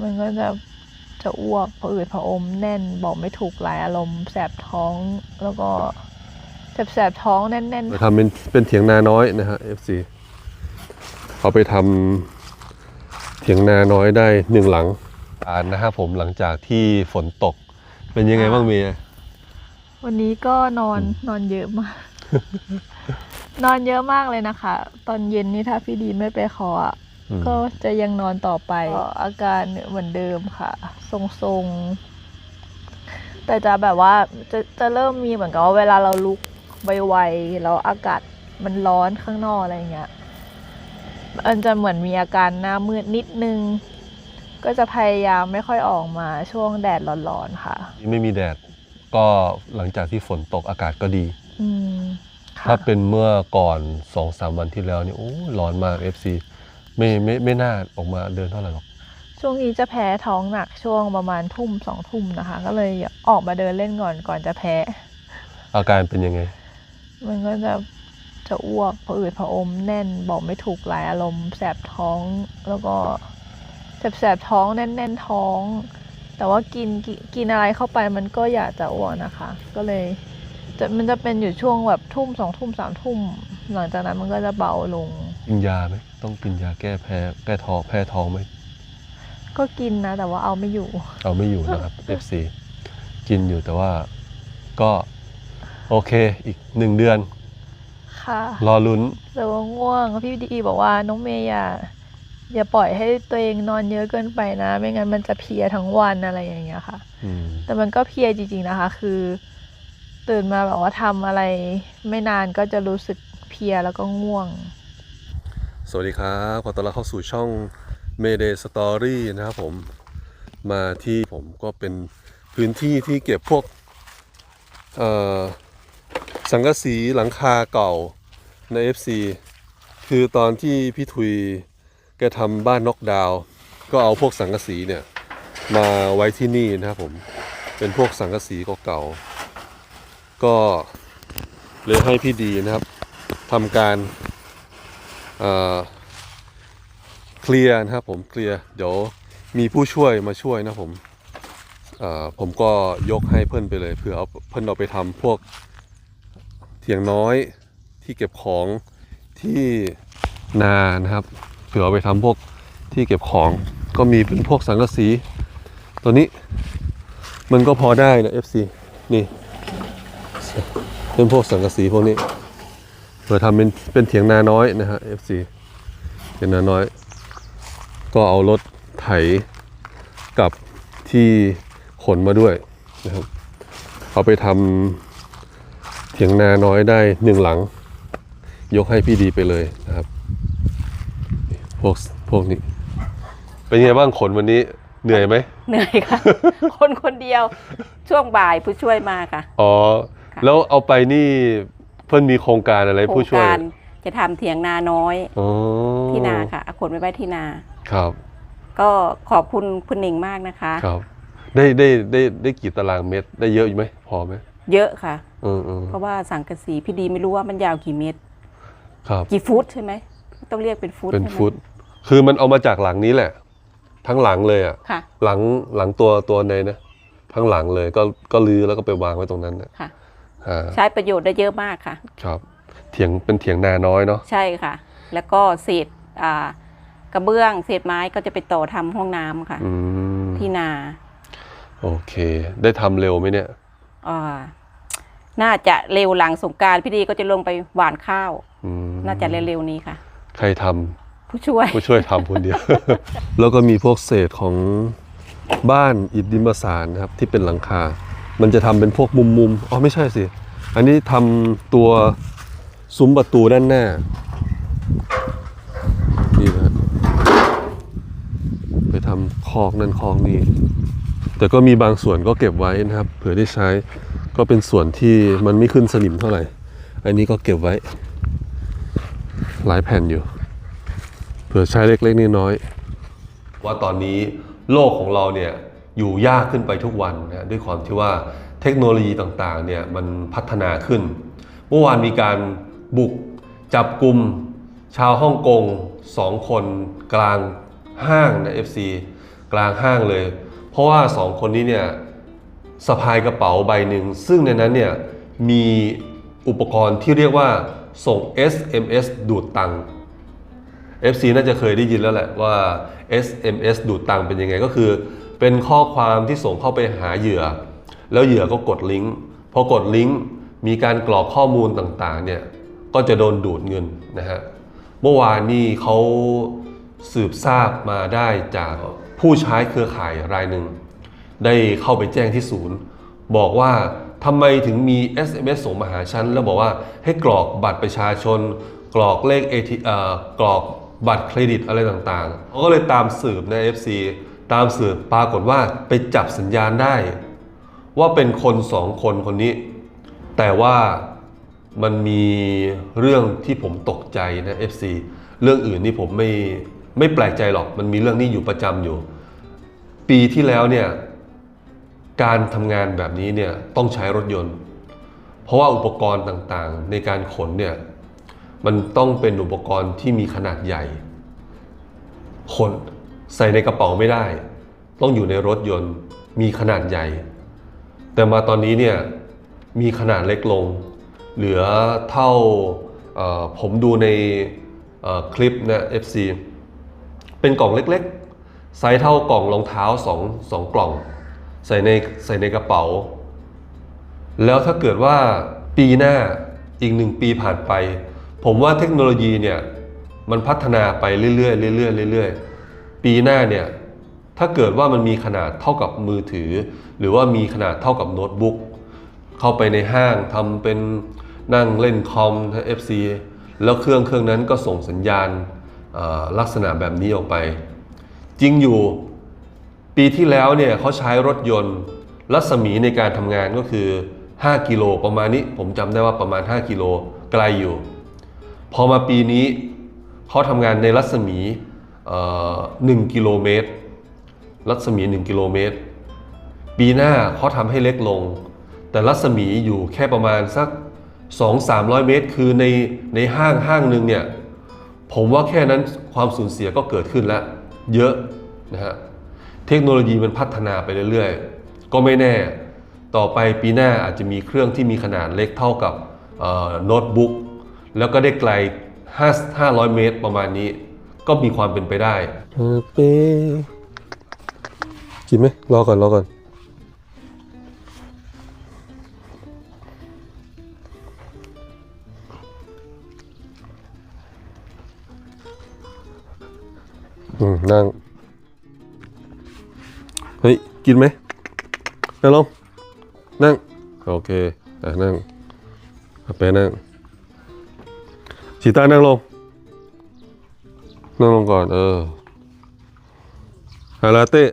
มันก็จะจะอ้วกผะอืดผะอมแน่นบอกไม่ถูกหลายอารมณ์แสบท้องแล้วก็แสบแสบท้องแน่นไปทำเป็นเป็นเถียงนาน้อยนะฮะ FC เขาไปทำเถียงนาน้อยได้หนึ่งหลังอ่านนะครับผมหลังจากที่ฝนตก เป็นยังไงบ้างเมียๆวันนี้ก็นอนนอนเยอะมาก นอนเยอะมากเลยนะคะ ตอนเย็นนี่ถ้าพี่ดีไม่ไปขออะอืม ก็จะยังนอนต่อไปก็อาการเหมือนเดิมค่ะ ทรงๆ แต่จะแบบว่าจะจะเริ่มมีเหมือนกับว่าเวลาเราลุกไวๆแล้วอากาศมันร้อนข้างนอกอะไรเงี้ยมันจะเหมือนมีอาการหน้ามืดนิดนึง ก็จะพยายามไม่ค่อยออกมาช่วงแดดร้อนๆค่ะ ไม่มีแดดก็หลังจากที่ฝนตกอากาศก็ดีอืมค่ะถ้าเป็นเมื่อก่อน2อสามวันที่แล้วนี่โอ้ยร้อนมาก FC ไม่ไม่ไม่น่าออกมาเดินเท่าไหร่หรอก ช่วงนี้จะแพ้ท้องหนักช่วงประมาณทุ่มสองทุ่มนะคะ ก็เลยออกมาเดินเล่นก่อนก่อนจะแพ้ อาการเป็นยังไง มันก็จะจะอ้วกผะอืดผะอมแน่นบอกไม่ถูกหลายอารมณ์แสบท้องแล้วก็แสบแสบท้องแน่นแน่นท้อง แต่ว่ากินกินกินอะไรเข้าไปมันก็อยากจะอ้วกนะคะ ก็เลยจะมันจะเป็นอยู่ช่วงแบบทุ่มสองทุ่มสามทุ่ม หลังจากนั้นมันก็จะเบาลง กินยาไหมต้องกินยาแก้แพ้แก้ท้องแพ้ท้องไหมก็กินนะ แต่ว่าเอาไม่อยู่ เอาไม่อยู่นะครับ FC กินอยู่แต่ว่าก็โอเคอีกหนึ่งเดือน ค่ะ รอลุ้นแต่ว่าง่วงพี่ดีบอกว่าน้องเมย์อย่าอย่าปล่อยให้ตัวเองนอนเยอะเกินไปนะ ไม่งั้นมันจะเพลียทั้งวันอะไรอย่างเงี้ยค่ะ อืมแต่มันก็เพลียจริงๆนะคะ คือ ตื่นมาแบบว่าทำอะไร ไม่นานก็จะรู้สึกเพลียแล้วก็ง่วง สวัสดีครับขอต้อนรับเข้าสู่ช่อง Mayday Story นะครับผมมาที่ผมก็เป็นพื้นที่ที่เก็บพวกสังกะสีหลังคาเก่าใน FC คือตอนที่พี่ทุยแกทำบ้านน็อกดาว ก็เอาพวกสังกะสีเนี่ยมาไว้ที่นี่นะครับผมเป็นพวกสังกะสีเก่าๆก็เลยให้พี่ดีนะครับทำการ เคลียร์นะครับผมเคลียร์เดี๋ยวมีผู้ช่วยมาช่วยนะผมผมก็ยกให้เพื่อนไปเลยเผื่อเอาเพื่อนเอาไปทำพวกเถียงน้อยที่เก็บของที่นานะครับ เผื่อเอาไปทำพวกที่เก็บของ ก็มีเป็นพวกสังกะสี ตัวนี้มันก็พอได้นะ FC นี่เป็นพวกสังกะสีพวกนี้ เผื่อทำเป็นเป็นเถียงนาน้อยนะฮะ FC เถียงนาน้อย ก็เอารถไถกับที่ขนมาด้วยนะครับเอาไปทำเถียงนาน้อยได้หนึ่งหลัง ยกให้พี่ดีไปเลยนะครับนี่พวกพวกนี้ เป็นไงบ้างขนวันนี้เหนื่อยไหมเหนื่อยค่ะ คนคนเดียวช่วงบ่ายผู้ช่วยมาค่ะ อ๋อค่ะแล้วเอาไปนี่ เพื่อนมีโครงการอะไรโครผู้งช่วยการจะทำเถียงนาน้อยอ๋อที่นาค่ะเอาขนไปไว้ที่นา ครับ ก็ขอบคุณคุณหนิงมากนะคะ ครับ ได้ได้ได้ได้กี่ตารางเมตร ได้เยอะอยู่ไหม พอไหมเยอะค่ะ เออเออเพราะว่าสังกะสีพี่ดีไม่รู้ว่ามันยาวกี่เมตร ครับ กี่ฟุตใช่ไหมต้องเรียกเป็นฟุตเป็นใช่ไหมฟุต คือมันเอามาจากหลังนี้แหละ ทั้งหลังเลยอะ ค่ะหลังหลังตัวตัวในนะ ทั้งหลังเลยก็ก็ลื้อแล้วก็ไปวางไว้ตรงนั้นนะค่ะอ่า ใช้ประโยชน์ได้เยอะมากค่ะ ครับเถียงเป็นเถียงนาน้อยเนาะใช่ค่ะ แล้วก็เศษอ่ากระเบื้องเศษไม้ก็จะไปต่อทำห้องน้ำค่ะอืมที่นา โอเค ได้ทำเร็วไหมเนี่ยอ่าน่าจะเร็วหลังสงกรารพี่ดีก็จะลงไปหว่านข้าวอืมน่าจะเร็วๆนี้ค่ะ ใครทำผู้ช่วยผู้ช่วยทำคนเดียว แล้วก็มีพวกเศษของบ้านอิฐดินประสานนะครับที่เป็นหลังคา มันจะทำเป็นพวกมุมมุมอ๋อไม่ใช่สิ อันนี้ทำตัวซุ้มประตูด้านหน้านี่นะไปทำคอกนั่นคอกนี่แต่ก็มีบางส่วนก็เก็บไว้นะครับ เผื่อได้ใช้ก็เป็นส่วนที่มันไม่ขึ้นสนิมเท่าไหร่ อันนี้ก็เก็บไว้ หลายแผ่นอยู่ เผื่อใช้เล็กๆน้อยๆว่าตอนนี้โลกของเราเนี่ย อยู่ยากขึ้นไปทุกวันนะด้วยความที่ว่าเทคโนโลยีต่างๆเนี่ยมันพัฒนาขึ้น เมื่อวานมีการบุกจับกลุ่มชาวฮ่องกงสองคนกลางห้างนะ FC กลางห้างเลย เพราะว่าสองคนนี้เนี่ยสะพายกระเป๋าใบหนึ่ง ซึ่งในนั้นเนี่ยมีอุปกรณ์ที่เรียกว่าส่ง SMS ดูดตังค์ FC น่าจะเคยได้ยินแล้วแหละว่า SMS ดูดตังค์เป็นยังไงก็คือ เป็นข้อความที่ส่งเข้าไปหาเหยื่อ แล้วเหยื่อก็กดลิงก์พอกดลิงก์มีการกรอกข้อมูลต่างๆเนี่ยก็จะโดนดูดเงินนะฮะเมื่อวานนี้เขาสืบทราบมาได้จากผู้ใช้เครือข่ายรายหนึ่ง ได้เข้าไปแจ้งที่ศูนย์ บอกว่าทำไมถึงมี SMS ส่งมาหาฉัน แล้วบอกว่าให้กรอกบัตรประชาชน กรอกเลข AT เอ่อกรอกบัตรเครดิตอะไรต่างๆเขาก็เลยตามสืบใน FC ตามสืบปรากฏว่าไปจับสัญญาณได้ ว่าเป็นคนสองคนคนนี้ แต่ว่ามันมีเรื่องที่ผมตกใจนะ FC เรื่องอื่นนี่ผมไม่ไม่แปลกใจหรอก มันมีเรื่องนี้อยู่ประจำอยู่ ปีที่แล้วเนี่ยการทำงานแบบนี้เนี่ยต้องใช้รถยนต์ เพราะว่าอุปกรณ์ต่างๆ ในการขนเนี่ยมันต้องเป็นอุปกรณ์ที่มีขนาดใหญ่ ขน ใส่ในกระเป๋าไม่ได้ ต้องอยู่ในรถยนต์มีขนาดใหญ่ แต่มาตอนนี้เนี่ยมีขนาดเล็กลง เหลือเท่าผมดูในคลิปนะ FC เป็นกล่องเล็กๆ ไซส์เท่ากล่องรองเท้าสองสองกล่อง ใส่ในใส่ในกระเป๋า แล้วถ้าเกิดว่าปีหน้าอีกหนึ่งปีผ่านไป ผมว่าเทคโนโลยีเนี่ย มันพัฒนาไปเรื่อยๆเรื่อยๆเรื่อยๆ ปีหน้าเนี่ยถ้าเกิดว่ามันมีขนาดเท่ากับมือถือ หรือว่ามีขนาดเท่ากับโน้ตบุ๊กเข้าไปในห้างทำเป็นนั่งเล่นคอม FC แล้วเครื่องเครื่องนั้นก็ส่งสัญญาณลักษณะแบบนี้ออกไป จริงอยู่ปีที่แล้วเนี่ยเขาใช้รถยนต์รัศมีในการทำงานก็คือ 5 กิโลประมาณนี้ผมจำได้ว่าประมาณ 5 กิโลไกลอยู่ พอมาปีนี้เขาทำงานในรัศมี เอ่อ1กิโลเมตร รัศมี 1 กิโลเมตร ปีหน้าเขาทำให้เล็กลง แต่รัศมีอยู่แค่ประมาณสัก 2-300 เมตร คือในในห้างห้างหนึ่งเนี่ย ผมว่าแค่นั้นความสูญเสียก็เกิดขึ้นแล้ว เยอะนะฮะ เทคโนโลยีมันพัฒนาไปเรื่อยๆ ก็ไม่แน่ ต่อไปปีหน้าอาจจะมีเครื่องที่มีขนาดเล็กเท่ากับโน้ตบุ๊กแล้วก็ได้ไกล5 500 เมตรประมาณนี้ ก็มีความเป็นไปได้เป้กินไหมรอก่อนรอก่อนอืมนั่ง เฮ้ย กินไหมนั่งลงนั่ง โอเคอะนั่งอาไปนั่งชีต้านั่งลง นั่งลงก่อน เออฮาลาเต้